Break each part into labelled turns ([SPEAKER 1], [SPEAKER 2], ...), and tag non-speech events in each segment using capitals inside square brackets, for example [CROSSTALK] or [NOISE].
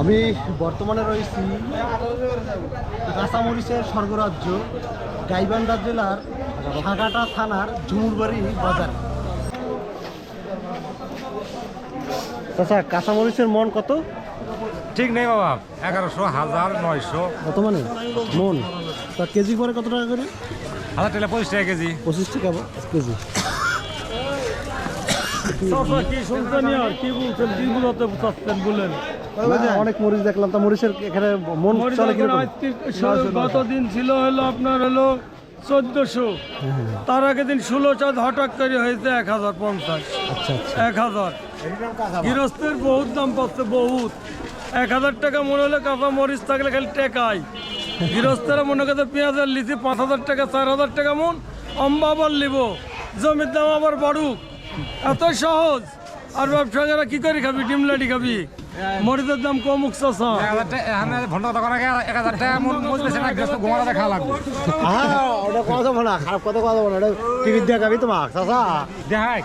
[SPEAKER 1] আমি বর্তমানে রয়েছি কাঁচামরিচের স্বর্গরাজ্য গাইবান্ধা জেলার সাগাটা থানার ঝুমুরবাড়ি বাজার। চাচা কাঁচামরিচের মন কত?
[SPEAKER 2] ঠিক নেই বাবা এগারোশো হাজার নয়শো।
[SPEAKER 1] কত মানে মন তা কেজি পরে কত টাকা করে?
[SPEAKER 2] হাজার টাকা পঁচিশ টাকা কেজি।
[SPEAKER 1] পঁচিশ টাকা কেজি।
[SPEAKER 3] কি শুনছেন আর কি বলছেন? কি বুঝাতে চাচ্ছেন বলেন?
[SPEAKER 1] না, অনেক মরিচ দেখলাম তা মরিচের এখানে মন চলে কীরকম?
[SPEAKER 3] গত দিন ছিল হলো আপনার হলো চোদ্দশো। তার আগের দিন ষোলো চাঁদ হঠাৎ করে হয়েছে এক হাজার পঞ্চাশ।
[SPEAKER 1] আচ্ছা আচ্ছা।
[SPEAKER 3] এক হাজার। গৃহস্থের বহুত দাম পাচ্ছে বহুত। এক হাজার টাকা মনে হলে কাঁচা মরিচ থাকলে খালি টেকাই। গৃহস্থেরা মনে করতে পেঁয়াজের লিচি পাঁচ হাজার টাকা চার হাজার টাকা মন অম্বা আবার লিব জমির দাম আবার বাড়ুক। এত সহজ। আর ব্যবসায়ীরা কি করে খাবি? ডিমলাটি খাবি। মরিচের দাম কম উঠছে
[SPEAKER 2] ঘণ্টা দোকানে এক হাজার টাকা মজুর বেশি না গৃহস্থ ঘুমাতে খাওয়া লাগবে।
[SPEAKER 1] হ্যাঁ ওটা কথা যাব খারাপ কথা কথা ওটা চাচা।
[SPEAKER 2] দেখাই।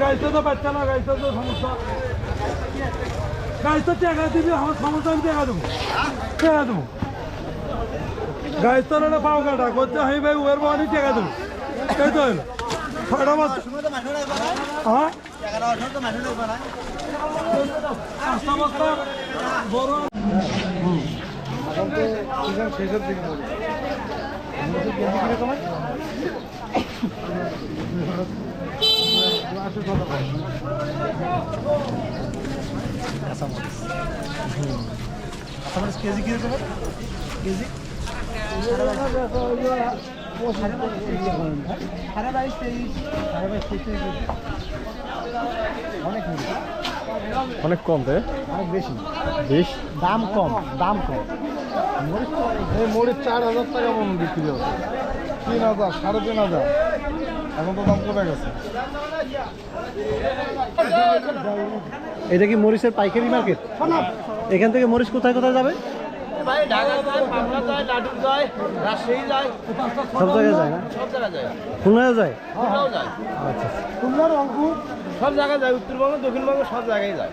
[SPEAKER 3] গাইতে তো বাচ্চা না গাইতে তো সমস্যা গাইতে টাকা দিবি আমার সমস্যা আমি টাকা দেবো টাকা দেবো গাইতে না পাও কাটা করতে হাই ভাই ওর বানি টাকা দেবো তাই তো হলো ছয়টা মাস হ্যাঁ পাঁচটা বস্তা বড়
[SPEAKER 1] কাঁচামরিচ কেজি কি রকম কেজি সাড়ে বাইশ তেইশ সাড়ে বাইশ তেইশ অনেক
[SPEAKER 3] অনেক কম তাই?
[SPEAKER 1] অনেক বেশি
[SPEAKER 3] বেশ।
[SPEAKER 1] দাম কম দাম কম।
[SPEAKER 4] এই মরিচ চার হাজার টাকা মন বিক্রি হবে। তিন হাজার সাড়ে তিন হাজার। এখন তো দাম কমে গেছে।
[SPEAKER 1] এটা কি মরিচের পাইকারি মার্কেট? এখান থেকে মরিচ কোথায় কোথায় যাবে?
[SPEAKER 5] ভাই ঢাকা যায় পাবনা যায় নাটুর যায় রাজশাহী যায়।
[SPEAKER 1] সব জায়গায় যায় না?
[SPEAKER 5] সব জায়গায় যায়।
[SPEAKER 1] খুলনায় যায়? আচ্ছা।
[SPEAKER 5] খুলনার রংপুর। সব জায়গায় যায় উত্তরবঙ্গ দক্ষিণবঙ্গ সব জায়গায় যায়।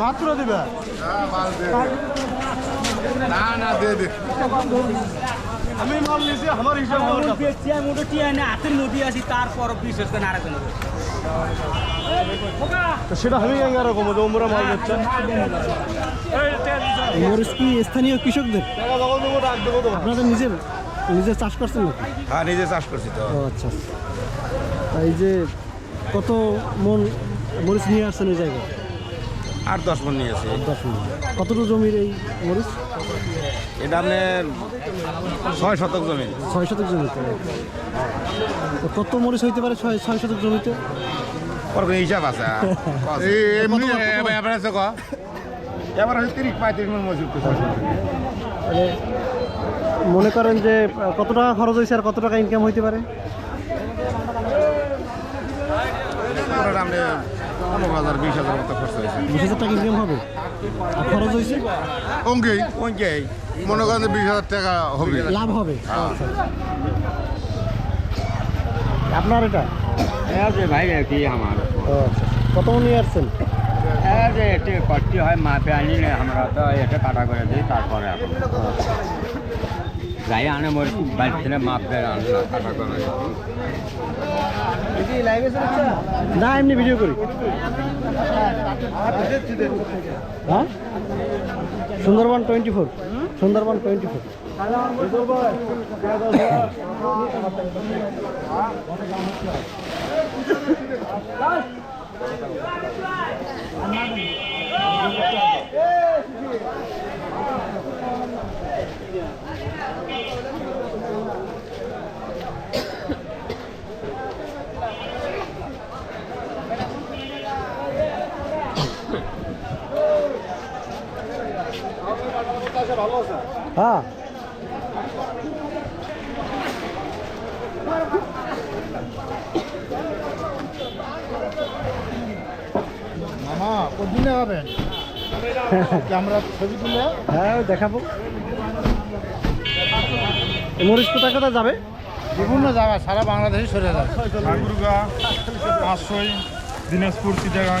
[SPEAKER 1] মাত্র দিবে
[SPEAKER 4] না না দে দে
[SPEAKER 1] আমি মাল নিয়েছি আমার হিসাব আমার কাছে।
[SPEAKER 5] হাতের নদী আছি তারপর বিশেষ করে আরেকজন
[SPEAKER 1] তো সেটা হবে এরকম ওমরা মাল হচ্ছে। মরিচ কি স্থানীয় কৃষকদের? আপনাদের নিজের নিজের চাষ করছেন নাকি?
[SPEAKER 4] হ্যাঁ নিজে চাষ করছি তো।
[SPEAKER 1] ও আচ্ছা তা এই যে কত মন মরিচ নিয়ে আসছেন এই জায়গায়?
[SPEAKER 4] আট দশ মন নিয়েছি
[SPEAKER 1] দশ মন। কতটুকু জমির এই মরিচ?
[SPEAKER 4] এটা আপনার ছয় শতক জমি।
[SPEAKER 1] ছয় শতক জমিতে? কত মরিচ হইতে পারে ছয় ছয় শতক জমিতে?
[SPEAKER 4] ওর কোনো হিসাব আছে [LAUGHS] এমনি এবারে ক?
[SPEAKER 2] এবার হচ্ছে তিরিশ পঁয়ত্রিশ মন মজুর
[SPEAKER 1] মানে করেন যে কত টাকা খরচ হয়েছে আর কত টাকা ইনকাম হইতে পারে?
[SPEAKER 2] পনেরো হাজার বিশ হাজার মতো খরচ হয়েছে।
[SPEAKER 1] বিশ হাজার টাকা ইনকাম হবে? আর খরচ হয়েছে?
[SPEAKER 4] অঙ্কেই।
[SPEAKER 2] ওই
[SPEAKER 4] মনে করেন বিশ হাজার টাকা হবে।
[SPEAKER 1] লাভ হবে? আচ্ছা। আপনার এটা?
[SPEAKER 6] যে ভাই কি আমার।
[SPEAKER 1] কত নিয়ে আসছেন?
[SPEAKER 6] যে এটি করতে হয় মাপে আনিলে আমরা তো এটা কাটা করে দিই তারপরে যাই আনে মোর বাড়ি থেকে মাপ দেয় আনে না কাটা করে
[SPEAKER 1] না। এমনি ভিডিও করি। হ্যাঁ? Sundarban twenty four Sundarban twenty four হ্যাঁ
[SPEAKER 4] মামা কদিন দেখাবেন ক্যামেরা ছবি তুলে।
[SPEAKER 1] হ্যাঁ দেখাবো। মরিচ কোথায় কোথায় যাবে?
[SPEAKER 4] বিভিন্ন জায়গায় সারা বাংলাদেশে সরে যাবে
[SPEAKER 7] ঠাকুরগা আশ্রয় দিনাজপুর চিটাগাং।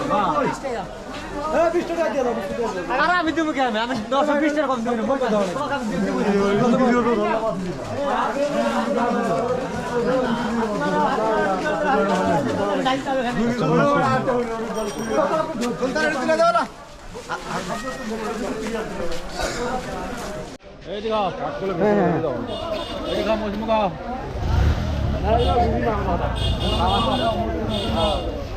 [SPEAKER 1] অভিযান আয়
[SPEAKER 5] আর আমি তুমি কেন আমি দশ বিশ টাকা কম দেবো বলতে দাও
[SPEAKER 1] হ্যাঁ হ্যাঁ